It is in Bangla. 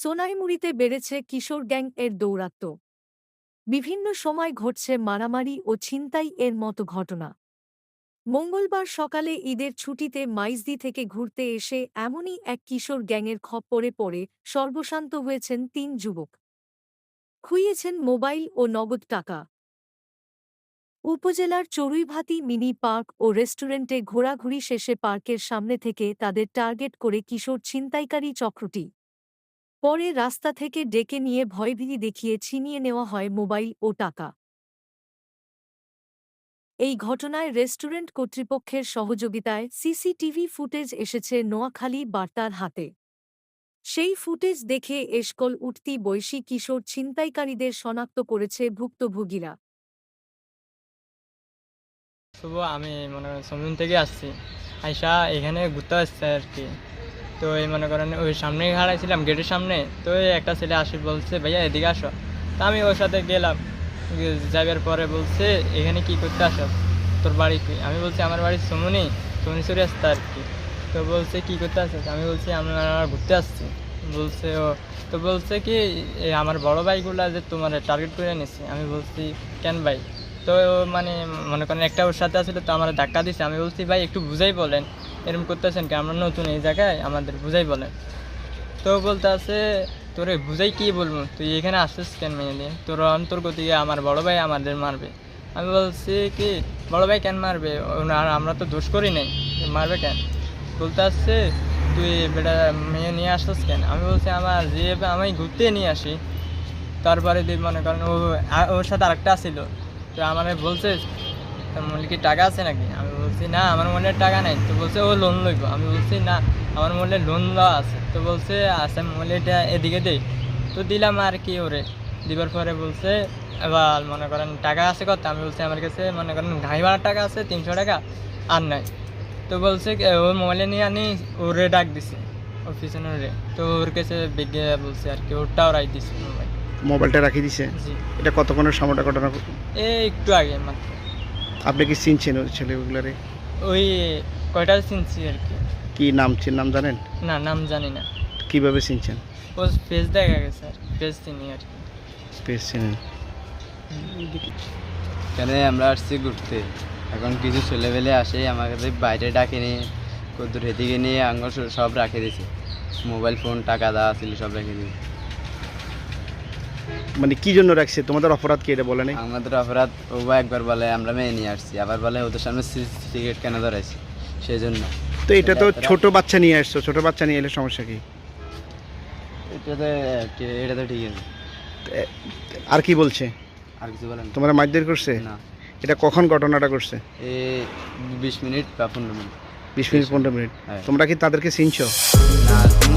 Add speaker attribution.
Speaker 1: সোনাইমুড়িতে বেড়েছে কিশোর গ্যাং এর দৌরাত্ম্য। বিভিন্ন সময় ঘটছে মারামারি ও ছিনতাই এর মতো ঘটনা। মঙ্গলবার সকালে ঈদের ছুটিতে মাইজদি থেকে ঘুরতে এসে এমনই এক কিশোর গ্যাংয়ের খপ্পরে পড়ে সর্বশান্ত হয়েছেন তিন যুবক। খুইয়েছেন মোবাইল ও নগদ টাকা। উপজেলার চড়ুইভাতি মিনি পার্ক ও রেস্টুরেন্টে ঘোরাঘুরি শেষে পার্কের সামনে থেকে তাদের টার্গেট করে কিশোর ছিনতাইকারী চক্রটি পরে রাস্তা থেকে ডেকে নিয়ে ভয়ভীতি দেখিয়ে ছিনিয়ে নেওয়া হয় মোবাইল ও টাকা। এই ঘটনায় রেস্টুরেন্ট কর্তৃপক্ষের সহযোগিতায় সিসিটিভি ফুটেজ এসেছে নোয়াখালী বার্তার হাতে। সেই ফুটেজ দেখে এসকল উঠতি বয়সী কিশোর ছিনতাইকারীদের শনাক্ত করেছে ভুক্তভোগীরা।
Speaker 2: শুভ, আমি মনে সমুদ্র থেকে আসছি। আইসা এখানে ঘুরতে আসছে আর কি। তো এই মনে করেন ওই সামনে হারাইছিলাম, গেটের সামনে। তো একটা ছেলে আসি, বলছে, ভাইয়া, এদিকে আসো। তা আমি ওর সাথে গেলাম। যাবার পরে বলছে, এখানে কি করতে আসো? তোর বাড়ি কি? আমি বলছি, আমার বাড়ি সুমনি সুমনি সরি আসতে আর কি। তো বলছে, কি করতে আসছিস আমি বলছি আমরা ঘুরতে আসছি। বলছে, ও, তো বলছে কি আমার বড় ভাইগুলা যে তোমার টার্গেট করে নিচ্ছে আমি বলছি, কেন ভাই? তো মানে মনে করেন একটা ওর সাথে আসলে, তো আমার ধাক্কা দিচ্ছে আমি বলছি, ভাই, একটু বুঝাই বলেন। এরকম করতেছেন কি? আমরা নতুন এই জায়গায় আমাদের বুঝাই বলে। তো বলতে আছে তোরে বুঝাই কি বলব? তুই এখানে আসছিস কেন মেয়ে নিয়ে তোর অন্তর্গতিকে আমার বড় ভাই আমাদের মারবে। আমি বলছি, কি? বড় ভাই কেন মারবে? আর আমরা তো দোষ করি নাই। মারবে কেন? বলতে আসছে তুই বেটা মেয়ে নিয়ে আসছিস কেন? আমি বলছি, আমার যে আমি ঘুরতে নিয়ে আসি। তারপরে তুই মনে করেন, ও ওর সাথে আরেকটা ছিল। তো আমার বলছে কি টাকা আছে নাকি? আমি বলছি না আমার মনে টাকা নাই। তো বলছে ও লোন লইব। আমি বলছি না আমার মনে লোন দেওয়া আছে। তো বলছে আচ্ছা মনে এটা এদিকে দে তো দিলাম আর কি ওরে। দিবার পরে বলছে এবার মনে করেন টাকা আছে কত? আমি বলছি আমার কাছে মনে করেন গাড়ি ভাড়ার টাকা আছে তিনশো টাকা আর নাই। তো বলছে ওর মোবাইলে নিয়ে আনি ওরে ডাক দিছে ওর পিছনে রে। তো ওর কাছে বেগে বলছে আর কি ওরটাও রাই দিছে মোবাইল
Speaker 3: মোবাইলটা রাখিয়ে দিছে? এটা কতক্ষণের সময়টা ঘটনা?
Speaker 2: এই একটু আগে মাত্র।
Speaker 3: আপনি কি চিনছেন ওই ছেলেগুলারে?
Speaker 2: ওই কয়টা চিনছি আর কি।
Speaker 3: কি নাম চিন নাম জানেন?
Speaker 2: না নাম জানি না।
Speaker 3: কীভাবে চিনছেন?
Speaker 2: ও ফেস দেখা গেছে আর পেজ চিনি আর কি।
Speaker 3: পেজ চিনেন।
Speaker 4: এখানে আমরা আসছি ঘুরতে। এখন কিছু ছেলেবেলে আসে আমাকে বাইরে ডাকে নিয়ে কদ্দুর হেদিকে নিয়ে আঙ্গ সব রাখে দিয়েছে মোবাইল ফোন টাকা দেওয়া ছিল সব রেখে দিয়েছে
Speaker 3: মানে কি জন্য রাখছে? তোমাদের অপরাধ কি এটা বলে নাই?
Speaker 4: আমাদের অপরাধ ও একবার বলে আমরা মেয়ে নিয়ে আসছি। আবার বলে ওদের সামনে সিগারেট কেন ধরাইছি? সেই জন্য
Speaker 3: তো এটা তো ছোট বাচ্চা নিয়ে আসছো। ছোট বাচ্চা নিয়ে এলে সমস্যা কি?
Speaker 4: এটাতে কি- এটা তো ঠিক আছে
Speaker 3: আর কি বলছে?
Speaker 4: আর কিছু বলেন
Speaker 3: তোমরা মারধর করছে?
Speaker 4: না।
Speaker 3: এটা কখন ঘটনাটা করছে?
Speaker 4: এই বিশ মিনিট বা পনেরো মিনিট।
Speaker 3: বিশ মিনিট পনেরো মিনিট।
Speaker 4: হ্যাঁ।
Speaker 3: তোমরা কি তাদেরকে চিনছো?
Speaker 4: না।